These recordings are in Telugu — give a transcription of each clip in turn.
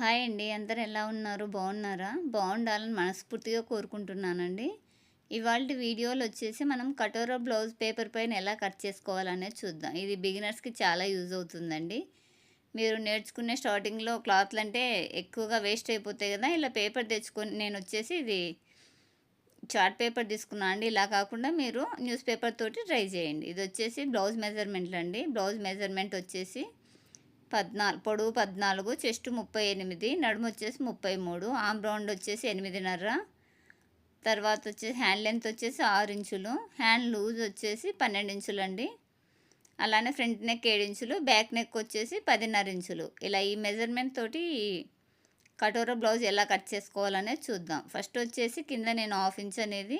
హాయ్ అండి. అందరు ఎలా ఉన్నారు? బాగున్నారా? బాగుండాలని మనస్ఫూర్తిగా కోరుకుంటున్నానండి. ఇవాళ వీడియోలు వచ్చేసి మనం కటోరా బ్లౌజ్ పేపర్ పైన ఎలా కట్ చేసుకోవాలనేది చూద్దాం. ఇది బిగినర్స్కి చాలా యూజ్ అవుతుందండి. మీరు నేర్చుకునే స్టార్టింగ్లో క్లాత్లు అంటే ఎక్కువగా వేస్ట్ అయిపోతాయి కదా ఇలా పేపర్ తెచ్చుకొని నేను వచ్చేసి ఇది చార్ట్ పేపర్ తీసుకున్నాను అండి. ఇలా కాకుండా మీరు న్యూస్ పేపర్ తోటి ట్రై చేయండి. ఇది వచ్చేసి బ్లౌజ్ మెజర్మెంట్లు అండి బ్లౌజ్ మెజర్మెంట్ వచ్చేసి పద్నాలుగు పొడవు పద్నాలుగు చెస్ట్ ముప్పై ఎనిమిది నడుము వచ్చేసి ముప్పై మూడు ఆమ్ రౌండ్ వచ్చేసి ఎనిమిదిన్నర తర్వాత వచ్చేసి హ్యాండ్ లెంత్ వచ్చేసి ఆరు ఇంచులు హ్యాండ్ లూజ్ వచ్చేసి పన్నెండు ఇంచులు అండి అలానే ఫ్రంట్ నెక్ ఏడు ఇంచులు బ్యాక్ నెక్ వచ్చేసి పదిన్నర ఇంచులు. ఇలా ఈ మెజర్మెంట్ తోటి కటోరా బ్లౌజ్ ఎలా కట్ చేసుకోవాలనేది చూద్దాం. ఫస్ట్ వచ్చేసి కింద నేను హాఫ్ ఇంచ్ అనేది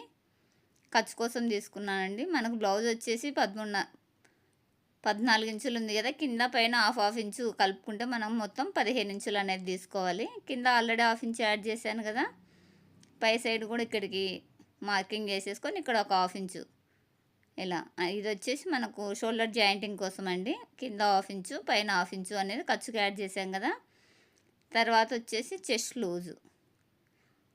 ఖర్చు కోసం తీసుకున్నానండి. మనకు బ్లౌజ్ వచ్చేసి పదమూడు పద్నాలుగు ఇంచులు ఉంది కదా కింద పైన హాఫ్ హాఫ్ ఇంచు కలుపుకుంటే మనం మొత్తం పదిహేను ఇంచులు అనేది తీసుకోవాలి. కింద ఆల్రెడీ హాఫ్ ఇంచు యాడ్ చేశాను కదా పై సైడ్ కూడా ఇక్కడికి మార్కింగ్ చేసేసుకొని ఇక్కడ ఒక హాఫ్ ఇంచు. ఇలా ఇది వచ్చేసి మనకు షోల్డర్ జాయింటింగ్ కోసం అండి. కింద హాఫ్ ఇంచు పైన హాఫ్ ఇంచు అనేది ఖర్చుకి యాడ్ చేసాం కదా. తర్వాత వచ్చేసి చెస్ట్ లూజు.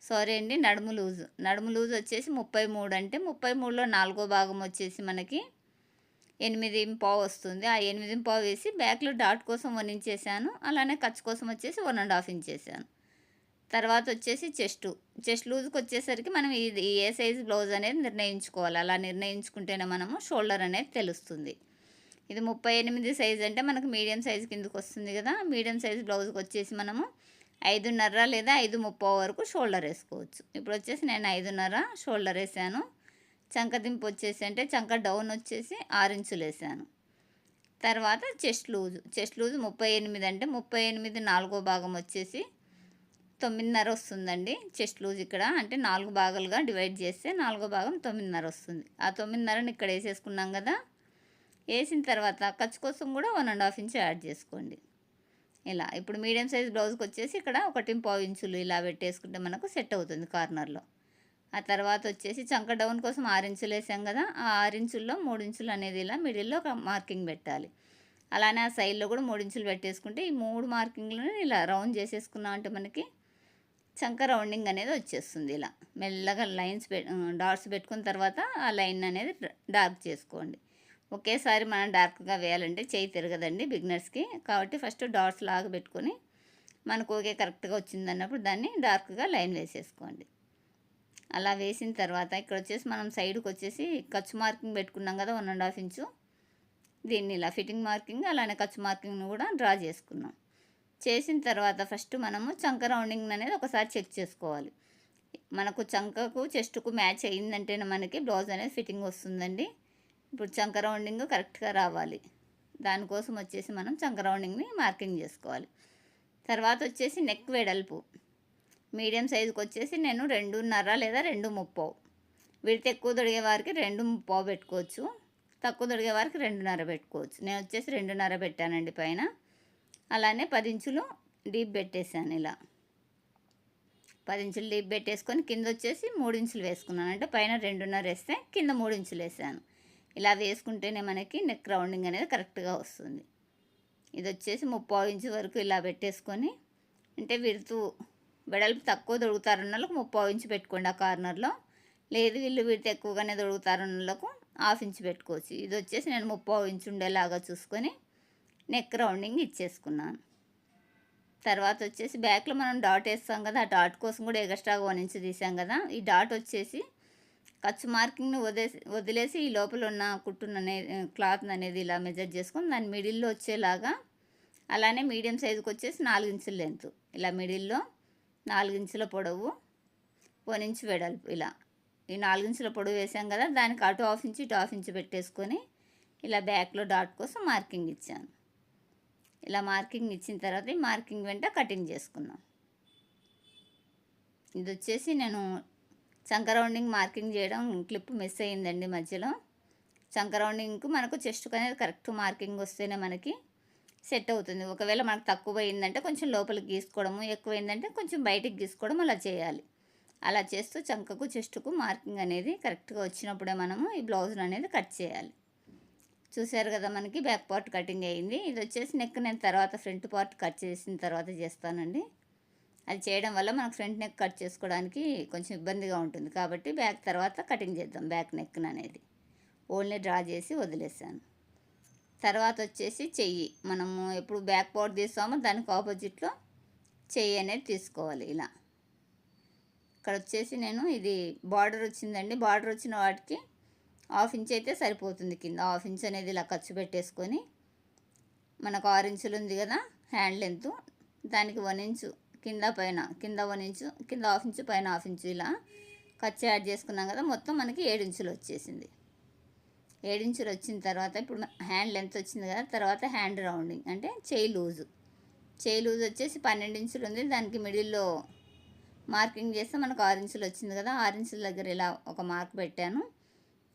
సారీ అండి నడుము లూజు. నడుము లూజ్ వచ్చేసి ముప్పై మూడు అంటే ముప్పై మూడులో నాలుగో భాగం వచ్చేసి మనకి ఎనిమిది పావు వస్తుంది. ఆ ఎనిమిది పావు వేసి బ్యాక్లో డాట్ కోసం వన్ ఇంచ్ వేసాను. అలానే ఖర్చు కోసం వచ్చేసి వన్ అండ్ హాఫ్ ఇంచ్ చేశాను తర్వాత వచ్చేసి చెస్ట్. చెస్ట్ లూజ్కి వచ్చేసరికి మనం ఇది ఏ సైజ్ బ్లౌజ్ అనేది నిర్ణయించుకోవాలి. అలా నిర్ణయించుకుంటేనే మనము షోల్డర్ అనేది తెలుస్తుంది. ఇది ముప్పై ఎనిమిది సైజ్ అంటే మనకు మీడియం సైజ్ కిందకు వస్తుంది కదా. మీడియం సైజ్ బ్లౌజ్కి వచ్చేసి మనము ఐదున్నర లేదా ఐదు ముప్పై వరకు షోల్డర్ వేసుకోవచ్చు. ఇప్పుడు వచ్చేసి నేను ఐదున్నర షోల్డర్ వేసాను. చంక దింపు వచ్చేసి అంటే చంక డౌన్ వచ్చేసి ఆరు ఇంచులు వేసాను. తర్వాత చెస్ట్ లూజు చెస్ట్ లూజ్ ముప్పై ఎనిమిది అంటే ముప్పై ఎనిమిది నాలుగో భాగం వచ్చేసి తొమ్మిదిన్నర వస్తుందండి. చెస్ట్ లూజ్ ఇక్కడ అంటే నాలుగు భాగాలుగా డివైడ్ చేస్తే నాలుగో భాగం తొమ్మిదిన్నర వస్తుంది. ఆ తొమ్మిదిన్నరని ఇక్కడ వేసేసుకున్నాం కదా. వేసిన తర్వాత ఖర్చు కోసం కూడా one and half inch add చేసుకోండి. ఇలా ఇప్పుడు మీడియం సైజ్ బ్లౌజ్కి వచ్చేసి ఇక్కడ ఒకటి పావు ఇంచులు ఇలా పెట్టేసుకుంటే మనకు సెట్ అవుతుంది కార్నర్లో. ఆ తర్వాత వచ్చేసి చంక డౌన్ కోసం ఆరు ఇంచులు వేసాం కదా ఆ ఆరు ఇంచుల్లో మూడు ఇంచులు అనేది ఇలా మిడిల్లో ఒక మార్కింగ్ పెట్టాలి. అలానే ఆ సైడ్లో కూడా మూడు ఇంచులు పెట్టేసుకుంటే ఈ మూడు మార్కింగ్లను ఇలా రౌండ్ చేసేసుకున్నాం అంటే మనకి చంక రౌండింగ్ అనేది వచ్చేస్తుంది ఇలా. మెల్లగా లైన్స్ పె డాట్స్ పెట్టుకున్న తర్వాత ఆ లైన్ అనేది డార్క్ చేసుకోండి. ఒకేసారి మనం డార్క్గా వేయాలంటే చేయి తిరగదండి బిగినర్స్కి. కాబట్టి ఫస్ట్ డాట్స్ లాగా పెట్టుకొని మనకు ఓకే కరెక్ట్గా వచ్చింది అన్నప్పుడు దాన్ని డార్క్గా లైన్ వేసేసుకోండి. అలా వేసిన తర్వాత ఇక్కడ వచ్చేసి మనం సైడ్కి వచ్చేసి ఖర్చు మార్కింగ్ పెట్టుకున్నాం కదా వన్ అండ్ హాఫ్ ఇంచు. దీన్ని ఇలా ఫిట్టింగ్ మార్కింగ్ అలానే ఖర్చు మార్కింగ్ను కూడా డ్రా చేసుకున్నాం. చేసిన తర్వాత ఫస్ట్ మనము చంక రౌండింగ్ అనేది ఒకసారి చెక్ చేసుకోవాలి. మనకు చంకకు చెస్ట్కు మ్యాచ్ అయ్యిందంటేనే మనకి బ్లౌజ్ అనేది ఫిట్టింగ్ వస్తుందండి. ఇప్పుడు చంక రౌండింగ్ కరెక్ట్గా రావాలి. దానికోసం వచ్చేసి మనం చంక రౌండింగ్ని మార్కింగ్ చేసుకోవాలి. తర్వాత వచ్చేసి నెక్ వెడల్పు. మీడియం సైజుకి వచ్చేసి నేను రెండున్నర లేదా రెండు ముప్పావు. విడితే ఎక్కువ దొడిగే వారికి రెండు ముప్పావు పెట్టుకోవచ్చు. తక్కువ దొడిగే వారికి రెండున్నర పెట్టుకోవచ్చు. నేను వచ్చేసి రెండున్నర పెట్టానండి పైన. అలానే పది ఇంచులు డీప్ పెట్టేశాను ఇలా. పది ఇంచులు డీప్ పెట్టేసుకొని కింద వచ్చేసి మూడు ఇంచులు వేసుకున్నాను. అంటే పైన రెండున్నర వేస్తే కింద మూడు ఇంచులు వేసాను. ఇలా వేసుకుంటేనే మనకి నెక్ రౌండింగ్ అనేది కరెక్ట్గా వస్తుంది. ఇది వచ్చేసి ముప్పావు ఇంచు వరకు ఇలా పెట్టేసుకొని అంటే విడుతూ వెడల్పు తక్కువ దొరుకుతారన్న వాళ్ళకు ముప్పై ఇంచు పెట్టుకోండి ఆ కార్నర్లో. లేదు వీళ్ళు వీడితే ఎక్కువగానే దొరుకుతారన్న వాళ్ళకు హాఫ్ ఇంచు పెట్టుకోవచ్చు. ఇది వచ్చేసి నేను ముప్పై ఇంచు ఉండేలాగా చూసుకొని నెక్ రౌండింగ్ ఇచ్చేసుకున్నాను. తర్వాత వచ్చేసి బ్యాక్లో మనం డాట్ వేస్తాం కదా ఆ డాట్ కోసం కూడా ఎగస్ట్రాగా వన్ ఇంచు తీసాం కదా. ఈ డాట్ వచ్చేసి ఖర్చు మార్కింగ్ని వదిలేసి వదిలేసి ఈ లోపల ఉన్న కుట్టును అనేది క్లాత్ అనేది ఇలా మెజర్ చేసుకొని దాని మిడిల్లో వచ్చేలాగా అలానే మీడియం సైజుకి వచ్చేసి నాలుగు ఇంచుల లెంత్. ఇలా మిడిల్లో నాలుగించుల పొడవు వన్ ఇంచు వెడల్పు ఇలా. ఈ నాలుగించుల పొడవు వేసాం కదా దానికి అటు హాఫ్ ఇంచు ఇటు హాఫ్ ఇంచు పెట్టేసుకొని ఇలా బ్యాక్లో డాట్ కోసం మార్కింగ్ ఇచ్చాను. ఇలా మార్కింగ్ ఇచ్చిన తర్వాత ఈ మార్కింగ్ వెంట కటింగ్ చేసుకున్నాం ఇది వచ్చేసి నేను చంక రౌండింగ్ మార్కింగ్ చేయడం క్లిప్ మిస్ అయ్యిందండి మధ్యలో. చంక రౌండింగ్కు మనకు చెస్ట్కు అనేది కరెక్ట్ మార్కింగ్ వస్తేనే మనకి సెట్ అవుతుంది ఒకవేళ మనకు తక్కువ అయిందంటే కొంచెం లోపలికి గీసుకోవడము ఎక్కువైందంటే కొంచెం బయటికి గీసుకోవడం అలా చేయాలి. అలా చేస్తూ చంకకు చెస్టుకు మార్కింగ్ అనేది కరెక్ట్గా వచ్చినప్పుడే మనము ఈ బ్లౌజ్ అనేది కట్ చేయాలి. చూసారు కదా మనకి బ్యాక్ పార్ట్ కటింగ్ అయింది. ఇది వచ్చేసి నెక్ నేను తర్వాత ఫ్రంట్ పార్ట్ కట్ చేసిన తర్వాత చేస్తానండి. అది చేయడం వల్ల మనకు ఫ్రంట్ నెక్ కట్ చేసుకోవడానికి కొంచెం ఇబ్బందిగా ఉంటుంది. కాబట్టి బ్యాక్ తర్వాత కటింగ్ చేద్దాం బ్యాక్ నెక్ అనేది. ఓన్లీ డ్రా చేసి వదిలేసాను తర్వాత వచ్చేసి చెయ్యి. మనము ఎప్పుడు బ్యాక్ పార్ట్ తీస్తామో దానికి ఆపోజిట్లో చెయ్యి అనేది తీసుకోవాలి ఇలా. ఇక్కడ వచ్చేసి నేను ఇది బార్డర్ వచ్చిందండి. బార్డర్ వచ్చిన వాటికి హాఫ్ ఇంచ్ అయితే సరిపోతుంది కింద. హాఫ్ ఇంచ్ అనేది ఇలా ఖర్చు పెట్టేసుకొని మనకు ఆరు ఇంచులు ఉంది కదా హ్యాండ్ లెంత్ దానికి వన్ ఇంచు కింద పైన కింద వన్ ఇంచు కింద హాఫ్ ఇంచు పైన హాఫ్ ఇంచు ఇలా ఖర్చు యాడ్ చేసుకున్నాం కదా మొత్తం మనకి ఏడు ఇంచులు వచ్చేసింది. ఏడు ఇంచులు వచ్చిన తర్వాత ఇప్పుడు హ్యాండ్ లెంత్ వచ్చింది కదా తర్వాత హ్యాండ్ రౌండింగ్ అంటే చేయి లూజు. చేయి లూజ్ వచ్చేసి పన్నెండు ఇంచులు ఉంది దానికి మిడిల్లో మార్కింగ్ చేస్తే మనకు ఆరు ఇంచులు వచ్చింది కదా ఆరు ఇంచుల దగ్గర ఇలా ఒక మార్క్ పెట్టాను.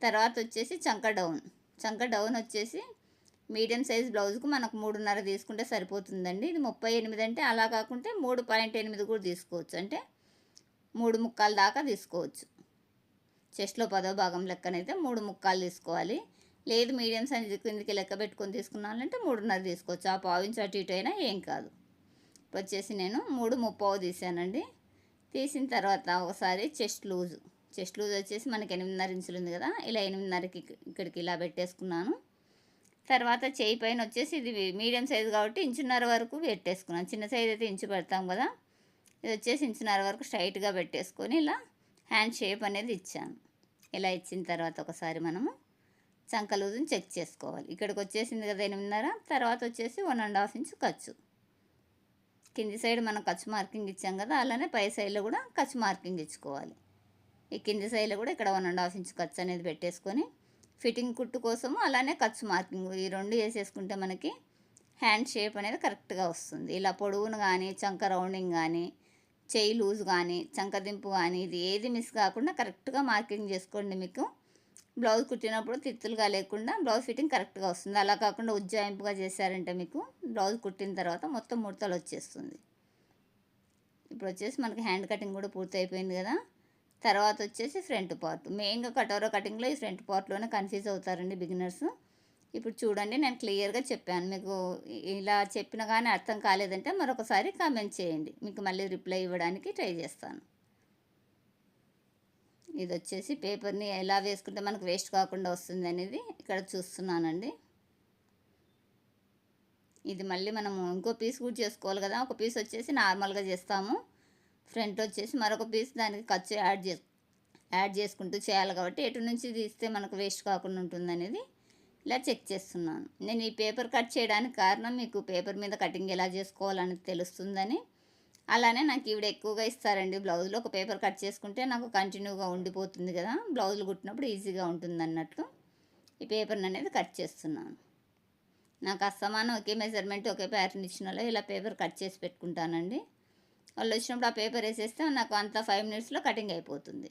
తర్వాత వచ్చేసి చంక డౌన్. చంక డౌన్ వచ్చేసి మీడియం సైజ్ బ్లౌజ్కు మనకు మూడున్నర తీసుకుంటే సరిపోతుందండి. ఇది ముప్పై ఎనిమిది అంటే అలా కాకుంటే మూడు పాయింట్ ఎనిమిది కూడా తీసుకోవచ్చు. అంటే మూడు ముక్కాల దాకా తీసుకోవచ్చు. చెస్ట్లో పదో భాగం లెక్కనైతే మూడు ముక్కాలు తీసుకోవాలి. లేదు మీడియం సైజ్ కిందికి లెక్క పెట్టుకొని తీసుకున్నానంటే మూడున్నర తీసుకోవచ్చు. ఆ పావించి అటు ఇటు అయినా ఏం కాదు. ఇప్పుడు వచ్చేసి నేను మూడు ముప్పావు తీసానండి. తీసిన తర్వాత ఒకసారి చెస్ట్ లూజు. చెస్ట్ లూజ్ వచ్చేసి మనకి ఎనిమిదిన్నర ఇంచులు ఉంది కదా ఇలా ఎనిమిదిన్నరకి ఇక్కడికి ఇలా పెట్టేసుకున్నాను. తర్వాత చేయి పైన వచ్చేసి ఇది మీడియం సైజు కాబట్టి ఇంచున్నర వరకు పెట్టేసుకున్నాను. చిన్న సైజ్ అయితే ఇంచు పెడతాం కదా ఇది వచ్చేసి ఇంచున్నర వరకు స్ట్రైట్గా పెట్టేసుకొని ఇలా హ్యాండ్ షేప్ అనేది ఇచ్చాను. ఇలా ఇచ్చిన తర్వాత ఒకసారి మనము చంక లూజుని చెక్ చేసుకోవాలి. ఇక్కడికి వచ్చేసింది కదా ఎనిమిదిన్నర తర్వాత వచ్చేసి వన్ అండ్ హాఫ్ ఇంచ్ ఖర్చు. కింది సైడ్ మనం ఖర్చు మార్కింగ్ ఇచ్చాం కదా అలానే పై సైడ్లో కూడా ఖర్చు మార్కింగ్ ఇచ్చుకోవాలి. ఈ కింది సైడ్లో కూడా ఇక్కడ వన్ అండ్ హాఫ్ ఇంచ్ ఖర్చు అనేది పెట్టేసుకొని ఫిట్టింగ్ కుట్టు కోసము అలానే ఖర్చు మార్కింగ్ ఈ రెండు వేసేసుకుంటే మనకి హ్యాండ్ షేప్ అనేది కరెక్ట్గా వస్తుంది. ఇలా పొడవును కానీ చంక రౌండింగ్ కానీ చేయి లూజ్ కానీ చంకదింపు కానీ ఇది ఏది మిస్ కాకుండా కరెక్ట్గా మార్కింగ్ చేసుకోండి మీకు. బ్లౌజ్ కుట్టినప్పుడు తిత్తులుగా లేకుండా బ్లౌజ్ ఫిట్టింగ్ కరెక్ట్గా వస్తుంది. అలా కాకుండా ఉజ్జాయింపుగా చేశారంటే మీకు బ్లౌజ్ కుట్టిన తర్వాత మొత్తం ముడతలు వచ్చేస్తుంది. ఇప్పుడు వచ్చేసి మనకి హ్యాండ్ కటింగ్ కూడా పూర్తి అయిపోయింది కదా. తర్వాత వచ్చేసి ఫ్రంట్ పార్ట్. మెయిన్గా కటోరా కటింగ్లో ఈ ఫ్రంట్ పార్ట్లోనే కన్ఫ్యూజ్ అవుతారండి బిగినర్స్. ఇప్పుడు చూడండి నేను క్లియర్గా చెప్పాను. మీకు ఇలా చెప్పిన కానీ అర్థం కాలేదంటే మరొకసారి కామెంట్ చేయండి. మీకు మళ్ళీ రిప్లై ఇవ్వడానికి ట్రై చేస్తాను. ఇది వచ్చేసి పేపర్ని ఎలా వేసుకుంటే మనకు వేస్ట్ కాకుండా వస్తుంది అనేది ఇక్కడ చూస్తున్నానండి. ఇది మళ్ళీ మనము ఇంకో పీస్ కూడా చేసుకోవాలి కదా. ఒక పీస్ వచ్చేసి నార్మల్గా చేస్తాము. ఫ్రంట్ వచ్చేసి మరొక పీస్ దానికి ఖర్చు యాడ్ చే యాడ్ చేసుకుంటూ చేయాలి కాబట్టి ఎటు నుంచి తీస్తే మనకు వేస్ట్ కాకుండా ఉంటుంది అనేది ఇలా చెక్ చేస్తున్నాను. నేను ఈ పేపర్ కట్ చేయడానికి కారణం మీకు పేపర్ మీద కటింగ్ ఎలా చేసుకోవాలని తెలుస్తుందని. అలానే నాకు ఈవిడ ఎక్కువగా ఇస్తారండి. బ్లౌజ్లో ఒక పేపర్ కట్ చేసుకుంటే నాకు కంటిన్యూగా ఉండిపోతుంది కదా. బ్లౌజులు కుట్టినప్పుడు ఈజీగా ఉంటుంది అన్నట్లు ఈ పేపర్ని అనేది కట్ చేస్తున్నాను. నాకు అస్తమానం ఒకే మెజర్మెంట్ ఒకే ప్యాటర్న్ ఇచ్చిన వాళ్ళు ఇలా పేపర్ కట్ చేసి పెట్టుకుంటానండి. వాళ్ళు వచ్చినప్పుడు ఆ పేపర్ వేసేస్తే నాకు అంత ఫైవ్ మినిట్స్లో కటింగ్ అయిపోతుంది.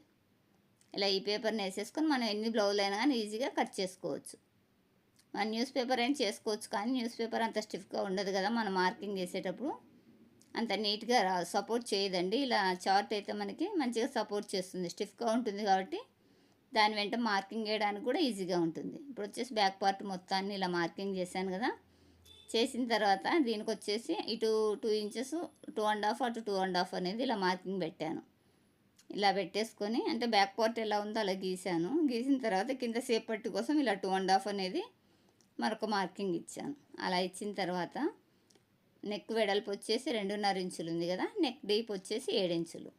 ఇలా ఈ పేపర్ని వేసేసుకొని మనం ఎన్ని బ్లౌజులు అయినా కానీ ఈజీగా కట్ చేసుకోవచ్చు. మన న్యూస్ పేపర్ అయినా చేసుకోవచ్చు కానీ న్యూస్ పేపర్ అంత స్టిఫ్గా ఉండదు కదా మనం మార్కింగ్ చేసేటప్పుడు. అంత నీట్గా రా సపోర్ట్ చేయదండి. ఇలా చార్ట్ అయితే మనకి మంచిగా సపోర్ట్ చేస్తుంది. స్టిఫ్గా ఉంటుంది కాబట్టి దాని వెంట మార్కింగ్ వేయడానికి కూడా ఈజీగా ఉంటుంది. ఇప్పుడు వచ్చేసి బ్యాక్ పార్ట్ మొత్తాన్ని ఇలా మార్కింగ్ చేశాను కదా. చేసిన తర్వాత దీనికి వచ్చేసి ఇటు two inches two and half అటు టూ అండ్ హాఫ్ అనేది ఇలా మార్కింగ్ పెట్టాను. ఇలా పెట్టేసుకొని అంటే బ్యాక్ పార్ట్ ఎలా ఉందో అలా గీసాను గీసిన తర్వాత కింద సేపట్టి కోసం ఇలా టూ అండ్ హాఫ్ అనేది మరొక మార్కింగ్ ఇచ్చాను. అలా ఇచ్చిన తర్వాత నెక్ వెడల్పు వచ్చేసి రెండున్నర ఇంచులు ఉంది కదా నెక్ డీప్ వచ్చేసి ఏడించులు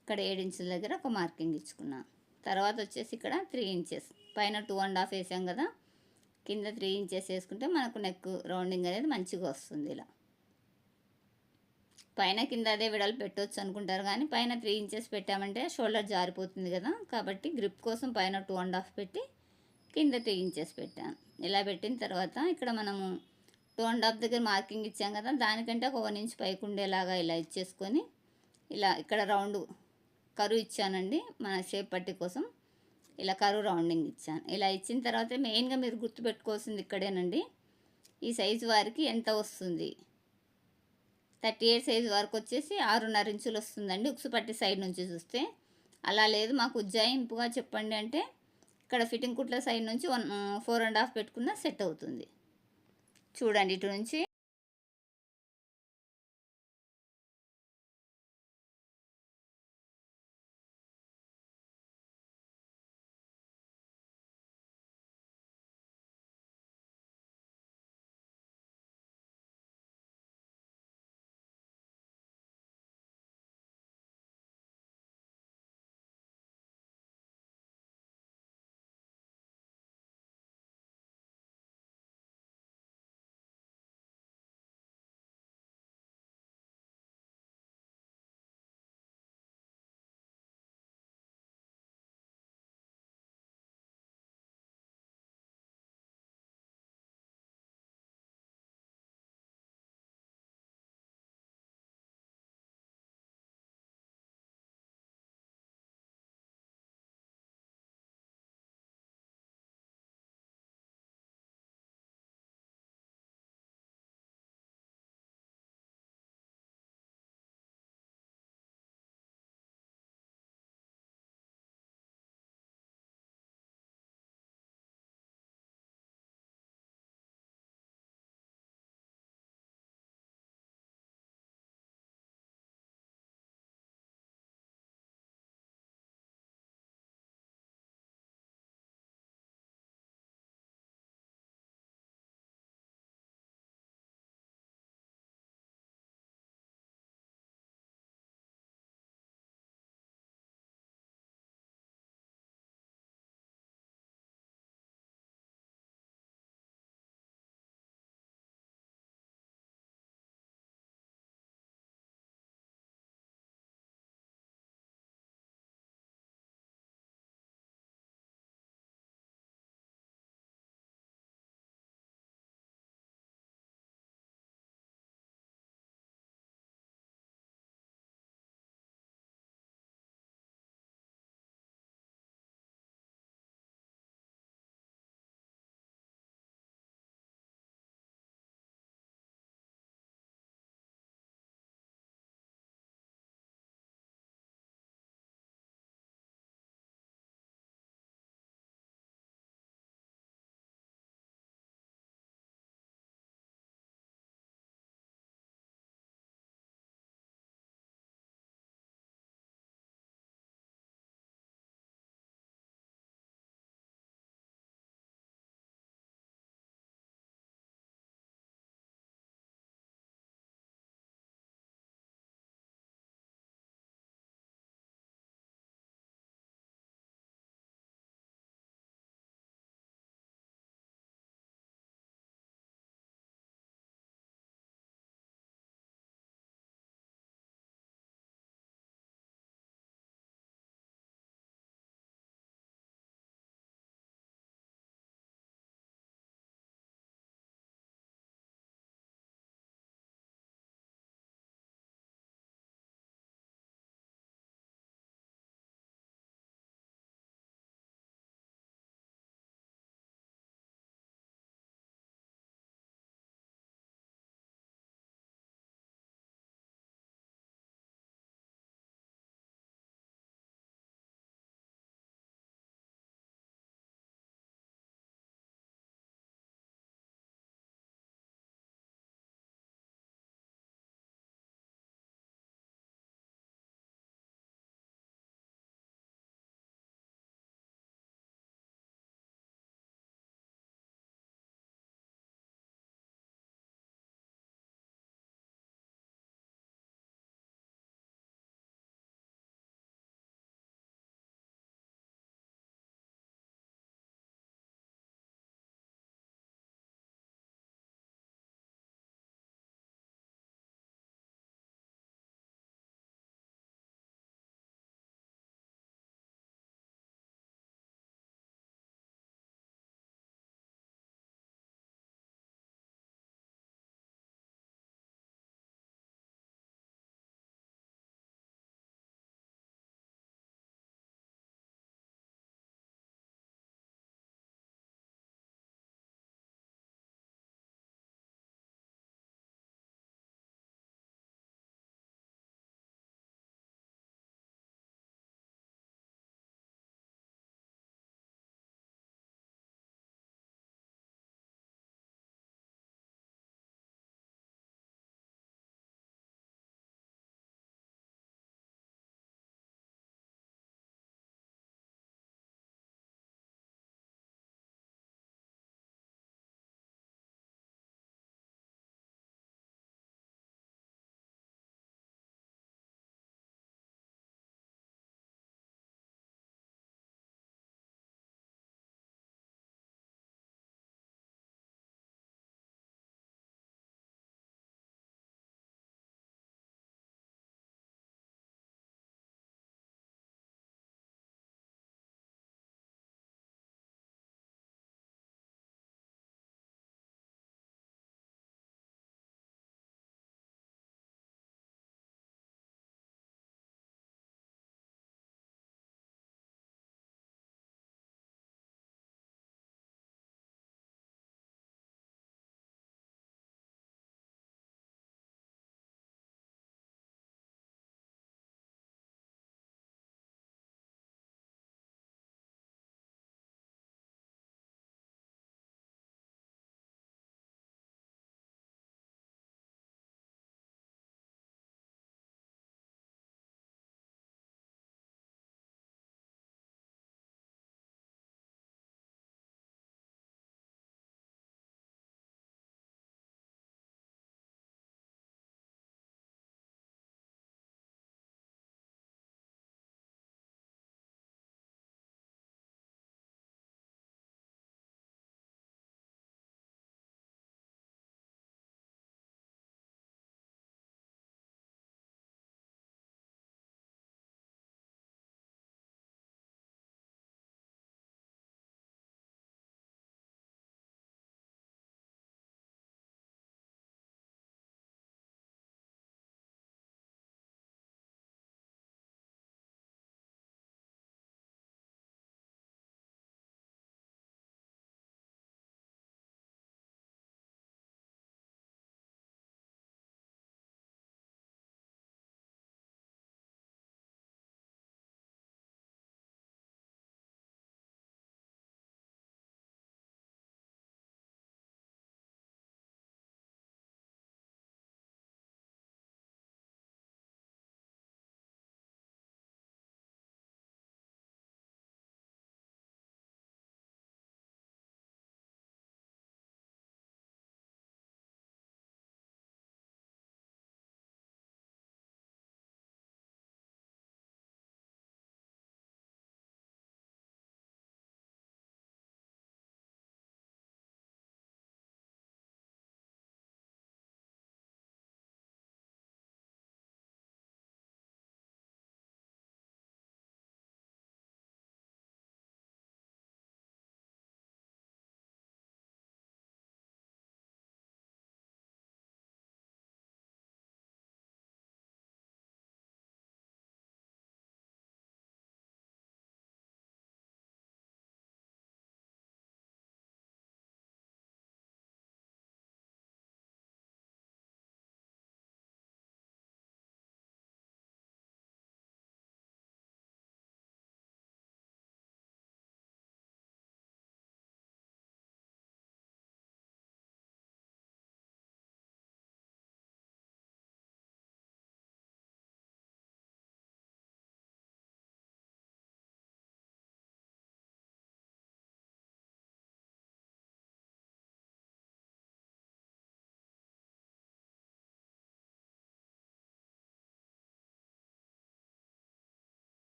ఇక్కడ ఏడించుల దగ్గర ఒక మార్కింగ్ ఇచ్చుకున్నాను తర్వాత వచ్చేసి ఇక్కడ త్రీ ఇంచెస్ పైన టూ అండ్ హాఫ్ వేసాం కదా కింద త్రీ ఇంచెస్ వేసుకుంటే మనకు నెక్ రౌండింగ్ అనేది మంచిగా వస్తుంది ఇలా. పైన కింద అదే విడలు పెట్టవచ్చు అనుకుంటారు కానీ పైన త్రీ ఇంచెస్ పెట్టామంటే షోల్డర్ జారిపోతుంది కదా కాబట్టి గ్రిప్ కోసం పైన టూ అండ్ హాఫ్ పెట్టి కింద త్రీ ఇంచెస్ పెట్టాను. ఇలా పెట్టిన తర్వాత ఇక్కడ మనము టూ అండ్ హాఫ్ దగ్గర మార్కింగ్ ఇచ్చాం కదా దానికంటే ఒక వన్ ఇంచ్ పైకి ఉండేలాగా ఇలా ఇచ్చేసుకొని ఇలా ఇక్కడ రౌండ్ కరువు ఇచ్చానండి మన షేప్ పట్టి కోసం. ఇలా కరువు రౌండింగ్ ఇచ్చాను. ఇలా ఇచ్చిన తర్వాత మెయిన్గా మీరు గుర్తుపెట్టుకోవాల్సింది ఇక్కడేనండి. ఈ సైజు వారికి ఎంత వస్తుంది? థర్టీ ఎయిట్ సైజు వరకు వచ్చేసి ఆరున్నర ఇంచులు వస్తుందండి. ఉక్సు పట్టి సైడ్ నుంచి చూస్తే. అలా లేదు మాకు ఉజ్జాయింపుగా చెప్పండి అంటే ఇక్కడ ఫిట్టింగ్ కుట్ల సైడ్ నుంచి వన్ ఫోర్ అండ్ హాఫ్ పెట్టుకున్న సెట్ అవుతుంది. చూడండి ఇటు నుంచి.